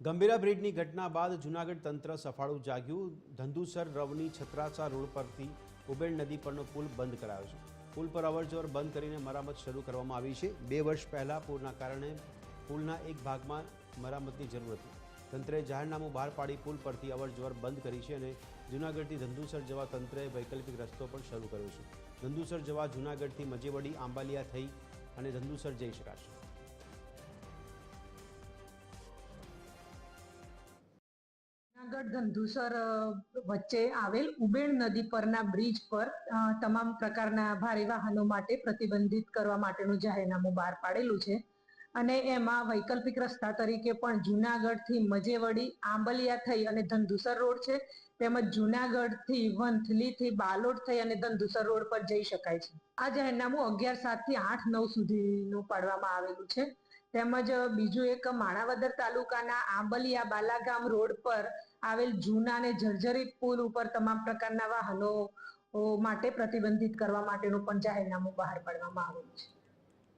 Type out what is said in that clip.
ગંભીરા બ્રિજની ઘટના બાદ જૂનાગઢ તંત્ર સફાળું જાગ્યું. ધંધુસર રવની છત્રાસા રોડ પરથી ઉબેર નદી પરનો પુલ બંધ કરાયો છે. પુલ પર અવરજવર બંધ કરીને મરામત શરૂ કરવામાં આવી છે. બે વર્ષ પહેલાં પૂરના કારણે પુલના એક ભાગમાં મરામતની જરૂર હતી. તંત્રે જાહેરનામું બહાર પાડી પુલ પરથી અવરજવર બંધ કરી છે અને જૂનાગઢથી ધંધુસર જવા તંત્રએ વૈકલ્પિક રસ્તો પણ શરૂ કર્યો છે. ધંધુસર જવા જૂનાગઢથી મજેવડી, આંબાલિયા થઈ અને ધંધુસર જઈ શકાશે. જૂનાગઢ ધંધુસર વચ્ચે આવેલ ઉબેણ નદી પરના બ્રિજ પર તમામ પ્રકારના ભારે વાહનો માટે પ્રતિબંધિત કરવા માટેનું જાહેરનામું બહાર પાડેલું છે. અને એમાં વૈકલ્પિક રસ્તા તરીકે પણ જુનાગઢથી મજેવડી, આંબલિયા થઈ અને ધંધુસર રોડ છે. તેમજ જુનાગઢથી વંથલીથી બાલોડ થઈ અને ધંધુસર રોડ પર જઈ શકાય છે. આ જાહેરનામું અગિયાર સાતથી આઠ નવ સુધીનું પાડવામાં આવેલું છે. તેમજ બીજું એક માણાવદર તાલુકાના આંબલિયા બાલાગામ રોડ પર આવેલ જૂના અને જર્જરિત પુલ ઉપર તમામ પ્રકારના વાહનો માટે પ્રતિબંધિત કરવા માટેનું પણ જાહેરનામું બહાર પાડવામાં આવેલું છે.